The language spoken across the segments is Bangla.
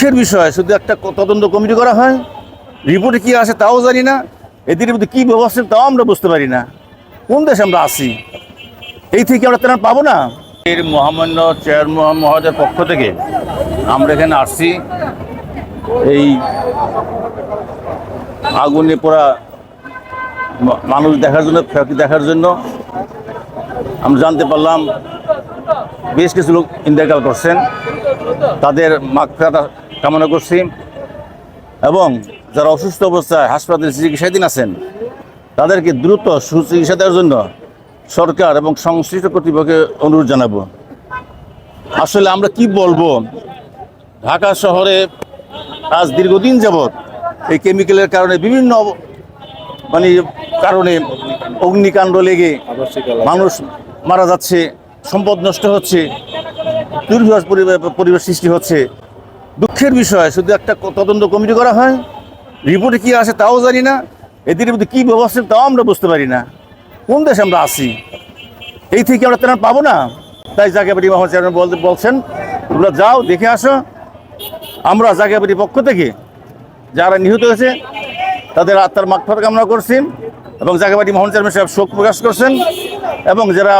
দুঃখের বিষয়, শুধু একটা তদন্ত কমিটি করা হয়। রিপোর্টে কি আসে তাও জানি না। এদের মধ্যে কী ব্যবস্থা তাও আমরা বুঝতে পারি না। কোন দেশে আমরা আসি এই থেকে আমরা তেমন পাবো না। এর মহামান্য চেয়ারম্যান মহোদয়ের পক্ষ থেকে আমরা এখানে আসছি। এই আগুনে পড়া মানুষ দেখার জন্য, ক্ষতি দেখার জন্য আমরা জানতে পারলাম, বেশ কিছু লোক ইন্তেকাল করছেন। তাদের মাগফিরাত কামনা করছি। এবং যারা অসুস্থ অবস্থায় হাসপাতালে চিকিৎসাধীন আছেন, তাদেরকে দ্রুত সুচিকিৎসা দেওয়ার জন্য সরকার এবং সংশ্লিষ্ট কর্তৃপক্ষকে অনুরোধ জানাব। আসলে আমরা কি বলব? ঢাকা শহরে আজ দীর্ঘদিন যাবৎ এই কেমিক্যালের কারণে বিভিন্ন মানে কারণে অগ্নিকাণ্ড লেগে মানুষ মারা যাচ্ছে, সম্পদ নষ্ট হচ্ছে পরিবে- পরিবেশ সৃষ্টি হচ্ছে। দুঃখের বিষয়, শুধু একটা তদন্ত কমিটি করা হয়। রিপোর্টে কি আসে তাও জানি না। এদের মধ্যে কী ব্যবস্থা তাও আমরা বুঝতে পারি না। কোন দেশে আমরা আছি? এই থেকে আমরা তেমন পাবো না। তাই জাকিয়াবাড়ি মোহাম্মদ চেয়ারম্যান বলতে বলছেন, তোমরা যাও, দেখে আসো। আমরা জাকিয়াবাড়ির পক্ষ থেকে যারা নিহত হয়েছে, তাদের আত্মার মাগফাত কামনা করছি এবং জাকিয়াবাড়ি মোহন চেয়ারম্যান সাহেব শোক প্রকাশ করছেন এবং যারা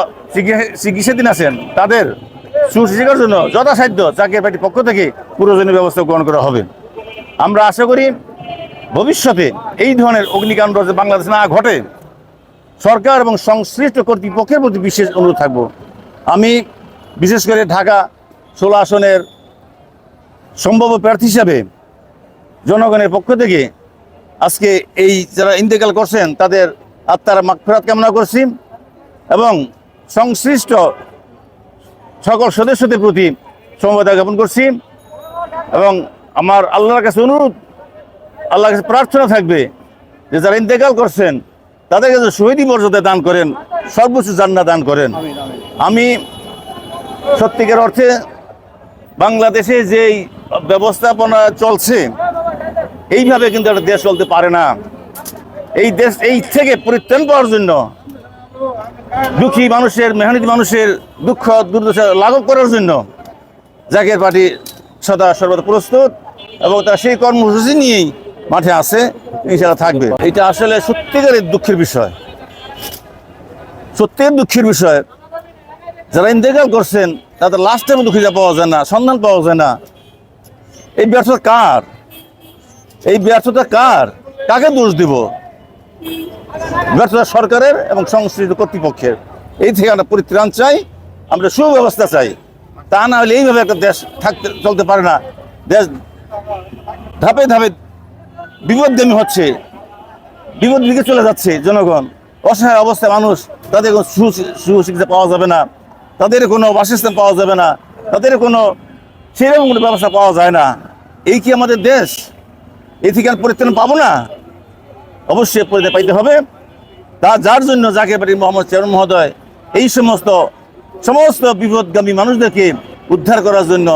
চিকিৎসাধীন আছেন, তাদের সুচিকিৎসার জন্য যথাসাধ্য জাকিয়াবাড়ির পক্ষ থেকে প্রয়োজনীয় ব্যবস্থা গ্রহণ করা হবে। আমরা আশা করি ভবিষ্যতে এই ধরনের অগ্নিকাণ্ড যাতে বাংলাদেশে না ঘটে, সরকার এবং সংশ্লিষ্ট কর্তৃপক্ষের প্রতি বিশেষ অনুরোধ থাকব। আমি বিশেষ করে ঢাকা ষোলো আসনের সম্ভাব্য প্রার্থী হিসাবে জনগণের পক্ষ থেকে আজকে এই যারা ইন্তেকাল করছেন, তাদের আত্মার মাগফিরাত কামনা করছি এবং সংশ্লিষ্ট সকল সদস্যদের প্রতি সমবেদনা জ্ঞাপন করছি এবং আমার আল্লাহর কাছে অনুরোধ, আল্লাহর কাছে প্রার্থনা থাকবে যে যারা ইন্তেকাল করছেন, তাদের কাছে শহীদি মর্যাদা দান করেন, সর্বোচ্চ জান্না দান করেন। আমি সত্যিকার অর্থে বাংলাদেশে যেই ব্যবস্থাপনা চলছে, এইভাবে কিন্তু একটা দেশ চলতে পারে না। এই দেশ, এই থেকে পরিত্রাণ পাওয়ার জন্য দুঃখী মানুষের, মেহনতি মানুষের দুঃখ, দুর্দশা লাঘব করার জন্য জাকের পার্টি সদা সর্বদা প্রস্তুত এবং তারা সেই কর্মসূচি নিয়েই মাঠে আছে ইনশাল্লাহ থাকবে। এটা আসলে সত্যিকারের দুঃখের বিষয়। সত্যিকার দুঃখের বিষয়। যারা ইন্তেকাল করছেন, তাদের লাস্ট টাইম দুঃখিতা পাওয়া যায় না, সন্ধান পাওয়া যায় না। এই ব্যর্থতা কার? এই ব্যর্থতা কার? কাকে দোষ দিব? ব্যর্থতা সরকারের এবং সংশ্লিষ্ট কর্তৃপক্ষের। এই থেকে আমরা পরিত্রাণ চাই, আমরা সুব্যবস্থা চাই। তা না হলে এইভাবে একটা দেশ থাকতে, চলতে পারে না। দেশ ধাপে ধাপে বিপদগামী হচ্ছে বিপদ দিকে চলে যাচ্ছে জনগণ। অসহায় অবস্থায় মানুষ, তাদের কোনো সু- সুচিকিৎসা পাওয়া যাবে না। তাদের কোনো বাসস্থান পাওয়া যাবে না। তাদের কোনো সেরকম কোনো ব্যবস্থা পাওয়া যায় না। এই কি আমাদের দেশ? এই থেকে আর পরিত্রাণ পাবো না? অবশ্যই পরিত্রাণ পাইতে হবে। তা যার জন্য যাকে পারি মোহাম্মদ চেয়ারম্যান মহোদয় এই সমস্ত সমস্ত বিপদগামী মানুষদেরকে উদ্ধার করার জন্য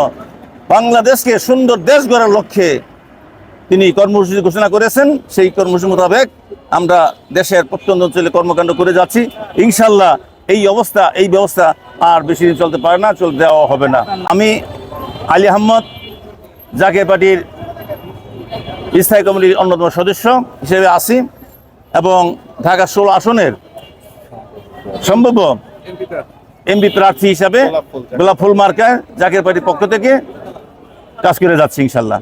বাংলাদেশকে সুন্দর দেশ গড়ার লক্ষ্যে তিনি কর্মসূচি ঘোষণা করেছেন। সেই কর্মসূচি মোতাবেক আমরা দেশের প্রত্যন্ত অঞ্চলে কর্মকাণ্ড করে যাচ্ছি। ইনশাল্লাহ এই অবস্থা, এই ব্যবস্থা আর বেশি দিন চলতে পারে না, চলতে দেওয়া হবে না। আমি আলী আহমদ জাকে পার্টির স্থায়ী কমিটির অন্যতম সদস্য হিসেবে আছি এবং ঢাকা ষোলো আসনের সম্ভাব্য এমপি প্রার্থী হিসাবে গোলাপ ফুল মার্কায় জাকের পার্টির পক্ষ থেকে কাজ করে যাচ্ছি ইনশাল্লাহ।